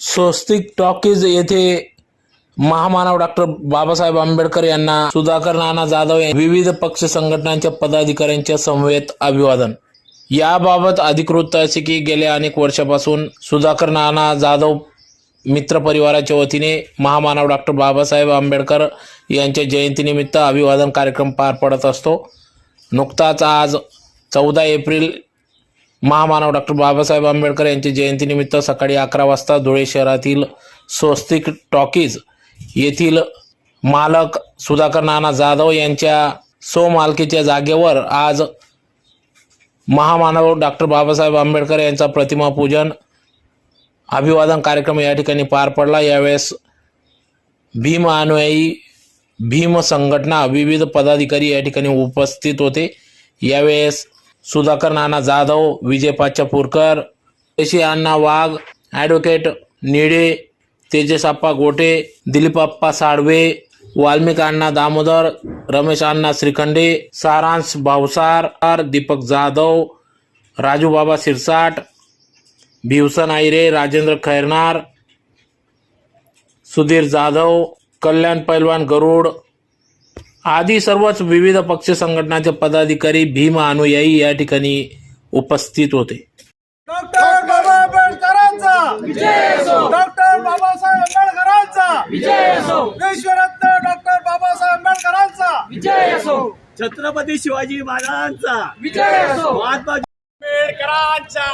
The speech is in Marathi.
स्वस्तिक टॉकीज येथे महामानव डॉक्टर बाबासाहेब आंबेडकर यांना सुधाकर नाना जाधव या विविध पक्ष संघटनांच्या पदाधिकाऱ्यांच्या समवेत अभिवादन. याबाबत अधिकृत असे की गेल्या अनेक वर्षापासून सुधाकर नाना जाधव मित्र परिवाराच्या वतीने महामानव डॉक्टर बाबासाहेब आंबेडकर यांच्या जयंतीनिमित्त अभिवादन कार्यक्रम पार पडत असतो. नुकताच आज चौदा एप्रिल महामानव डॉक्टर बाबासाहेब आंबेडकर यांच्या जयंतीनिमित्त सकाळी अकरा वाजता धुळे शहरातील स्वस्तिक टॉकीज येथील मालक सुधाकर नाना जाधव यांच्या सोमालकीच्या जागेवर आज महामानव डॉक्टर बाबासाहेब आंबेडकर यांचा प्रतिमा पूजन अभिवादन कार्यक्रम या ठिकाणी पार पडला. यावेळेस भीम अनुयायी भीम संघटना विविध पदाधिकारी या ठिकाणी उपस्थित होते. यावेळेस सुधाकर नाना जाधव विजय पाचापूरकर ऋषी अण्णा वाघ ॲडव्होकेट निळे तेजसाप्पा गोटे दिलीपप्पा साळवे वाल्मिक अण्णा दामोदर रमेश अण्णा श्रीखंडे सारांश भावसार दीपक जाधव राजू बाबा सिरसाट भिवसन आयरे राजेंद्र खैरनार सुधीर जाधव कल्याण पैलवान गरुड आदी सर्वच विविध पक्ष संघटनाचे पदाधिकारी भीम अनुयायी या ठिकाणी उपस्थित होते. डॉक्टर बाबा आंबेडकरांचा! डॉक्टर बाबासाहेब आंबेडकरांचा! विश्वरत्न डॉक्टर बाबासाहेब आंबेडकरांचा! छत्रपती शिवाजी महाराजांचा! विजय असो! महात्मा आंबेडकरांचा